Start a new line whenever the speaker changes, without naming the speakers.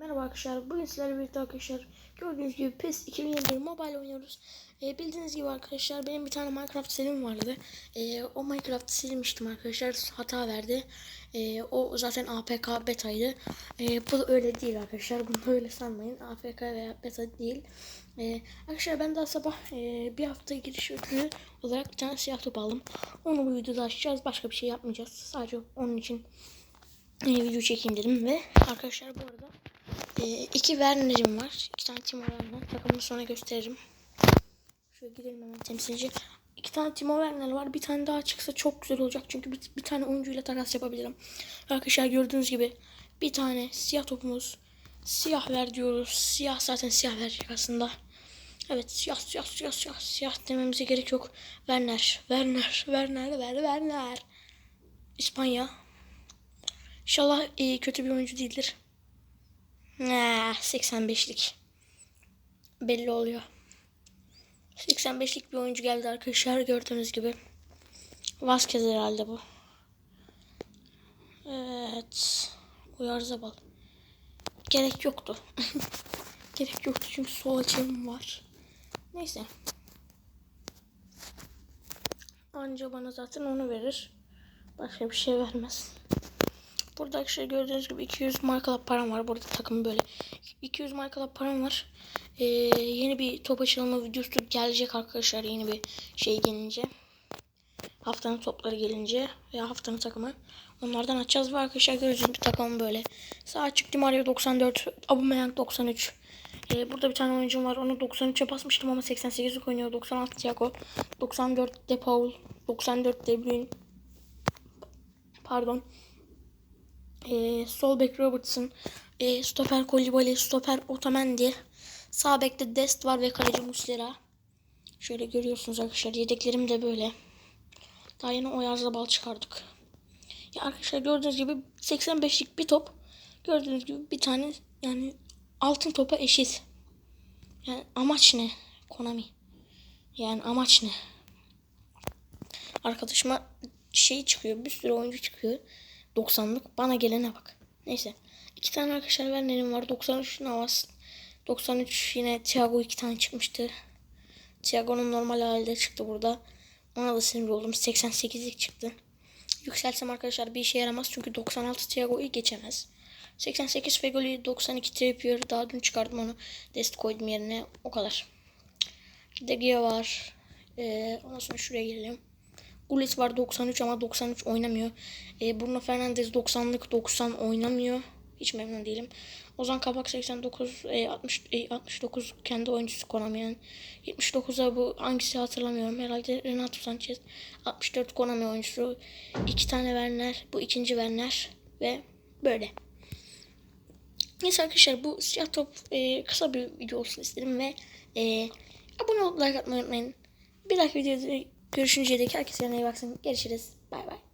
Merhaba arkadaşlar. Bugün sizlerle birlikte arkadaşlar gördüğünüz gibi PES 2021 mobile oynuyoruz. Ee, bildiğiniz gibi arkadaşlar benim bir tane Minecraft serim vardı. Ee, o Minecraft'ı silmiştim arkadaşlar. Hata verdi. Ee, o zaten APK betaydı. Ee, bu öyle değil arkadaşlar. Bunu öyle sanmayın. APK veya beta değil. Ee, arkadaşlar ben daha sabah e, bir hafta giriş ödülü olarak bir tane siyah top aldım. Onu bu videoda açacağız. Başka bir şey yapmayacağız. Sadece onun için e, video çekeyim dedim ve arkadaşlar bu arada e, iki Werner'im var. İki tane Timo Werner. Takımını sonra gösteririm. Şöyle gidelim hemen temsilci. İki tane Timo Werner var. Bir tane daha çıksa çok güzel olacak. Çünkü bir, bir tane oyuncuyla takas yapabilirim. Arkadaşlar gördüğünüz gibi bir tane siyah topumuz. Siyah ver diyoruz. Siyah zaten siyah verecek aslında. Evet siyah siyah siyah siyah siyah dememize gerek yok. Werner, Werner, Werner, Werner, Werner. İspanya. İnşallah e, kötü bir oyuncu değildir. Nah, 85'lik. Belli oluyor. 85'lik bir oyuncu geldi arkadaşlar gördüğünüz gibi. Vazquez herhalde bu. Evet. Uyar Zabal. Gerek yoktu. Gerek yoktu çünkü sol açığım var. Neyse. Anca bana zaten onu verir. Başka bir şey vermez. Burada arkadaşlar gördüğünüz gibi 200 markalık param var. Burada takım böyle. 200 markalık param var. Ee, yeni bir top açılma videosu gelecek arkadaşlar. Yeni bir şey gelince. Haftanın topları gelince veya haftanın takımı. Onlardan açacağız ve arkadaşlar gördüğünüz gibi takımım böyle. Sağ açık Di Maria 94, Aubameyang 93. Ee, burada bir tane oyuncum var. Onu 93'e basmıştım ama 88'lik oynuyor. 96 Thiago, 94 De Paul, 94 De Bruyne. Pardon. Ee, sol bek Robertson, ee, stoper Koulibaly, stoper Otamendi, sağ bekte Dest var ve kaleci Muslera. Şöyle görüyorsunuz arkadaşlar yedeklerim de böyle. Daha yeni Oyarz'la bal çıkardık. Ya arkadaşlar gördüğünüz gibi 85'lik bir top. Gördüğünüz gibi bir tane yani altın topa eşit. Yani amaç ne? Konami. Yani amaç ne? Arkadaşıma şey çıkıyor. Bir sürü oyuncu çıkıyor. 90'lık. Bana gelene bak. Neyse. iki tane arkadaşlar vernerim var. 93 Navas. 93 yine Thiago iki tane çıkmıştı. Thiago'nun normal halde çıktı burada. Ona da sinir oldum. 88'lik çıktı. Yükselsem arkadaşlar bir işe yaramaz. Çünkü 96 Thiago'yu geçemez. 88 Fegoli, 92 Trippier. Daha dün çıkardım onu. Dest koydum yerine. O kadar. De Gea var. Ee, ondan sonra şuraya gelelim. Gullit var 93 ama 93 oynamıyor. E, Bruno Fernandes 90'lık 90 oynamıyor. Hiç memnun değilim. Ozan Kabak 89 e, 60 e, 69 kendi oyuncusu Konami'nin. 79'a bu hangisi hatırlamıyorum. Herhalde Renato Sanchez. 64 Konami oyuncusu. iki tane Werner. Bu ikinci Werner. Ve böyle. Neyse arkadaşlar bu siyah top e, kısa bir video olsun istedim ve e, abone olup like atmayı unutmayın. Bir dahaki videoda görüşünceye dek herkese iyi baksın. Görüşürüz. Bay bay.